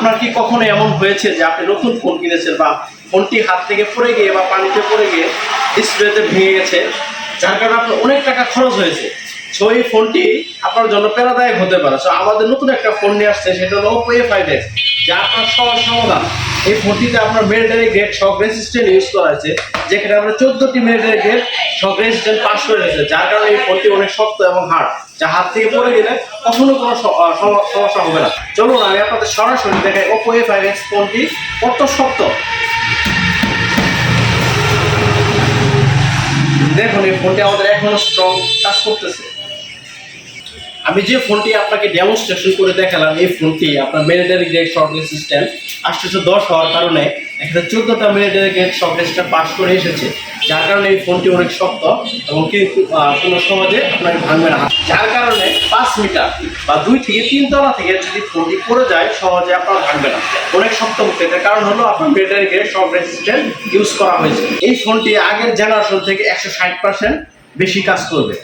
আপনার কি কখনো এমন হয়েছে যে আপনি নতুন ফোন কিনেছেন বা ফোনটি হাত থেকে পড়ে গিয়ে বা পানিতে পড়ে গিয়ে ডিসপ্লেতে ভেঙে গেছে? যার কারণে আপনার অনেক টাকা খরচ হয়েছে। সো এই ফোনটি আপনার জন্য প্যারাদায়ক হতে পারে। সো আমাদের নতুন একটা ফোন নিয়ে আসছে, সেটা হলো ওপো এ ফাইভ এক্স যা আপনার সহজ সমাধান। এই ফোনটিতে আপনার military grade shock resistant use করা হয়েছে, যেখানে আমরা চোদ্দটি military grade shock resistant pass করে রয়েছে যার কারণে এই ফোনটি অনেক শক্ত এবং হার্ড যা হাত থেকে পড়ে গেলে কখনো কোনো সমস্যা হবে না। চলুন, আমি আপনাদের সরাসরি দেখাই ওপো এ ফাইভ এক্স ফোনটি কত শক্ত। দেখুন, এই ফোনটি আমাদের এখনও স্ট্রং কাজ করতেছে। আমি যে ফোনটি আপনাকে ডেমনস্ট্রেশন করে দেখালাম, এই ফোনটি আপনার মিলিটারি গ্রেড শর্ট সিস্টেম আটশোশো দশ হওয়ার কারণে এখানে চোদ্দোটা military grade short register pass করে এসেছে, যার কারণে এই ফোনটি অনেক শক্ত এবং কিন্তু কোনো সমাজে আপনাকে ভাঙবে না। যার কারণে পাঁচ মিটার বা দুই থেকে তিন তলা থেকে যদি ফোনটি পড়ে যায়, সহজে আপনার ভাঙবে না। অনেক শক্ত মুক্ত এটার কারণ হলো আপনার military grade short resistant use করা হয়েছে। এই ফোনটি আগের জেনারেশন থেকে একশো ষাট পার্সেন্ট বেশি কাজ করবে।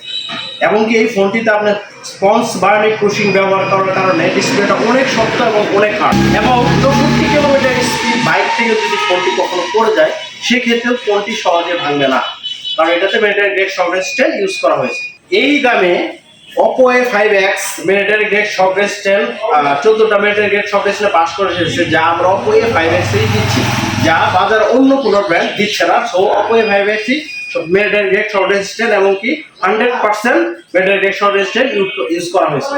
এমনকি এই ফোনটিতে আপনার স্পঞ্জ বার্নিক ক্রুশিং ব্যবহার করার কারণে ডিসপ্লেটা অনেক শক্ত এবং অনেক হার্ড এবং চৌষট্টি কিলোমিটার স্পিড বাইক থেকে যদি ফোনটি কখনো পড়ে যায়, সেক্ষেত্রেও ফোনটি সহজে ভাঙবে না। কারণ এটাতে মিলিটারি গ্রেড রেজিস্ট্যান্ট ইউজ করা হয়েছে। এই দামে Oppo A five X military grade shock resistant চোদ্দোটা মিলিটারি গ্রেড রেজিস্ট্যান্ট পাস করে এসেছে, যা আমরা অপো এ ফাইভ এক্সই দিচ্ছি। যা বাজার অন্য কোনো ব্র্যান্ড দিচ্ছে না। সো অপো এ ফাইভ এক্সই মিলিটারি গ্রেড শর্ট রেজিস্ট্যান্ট এবং কি hundred percent grade short resistant use করা হয়েছে।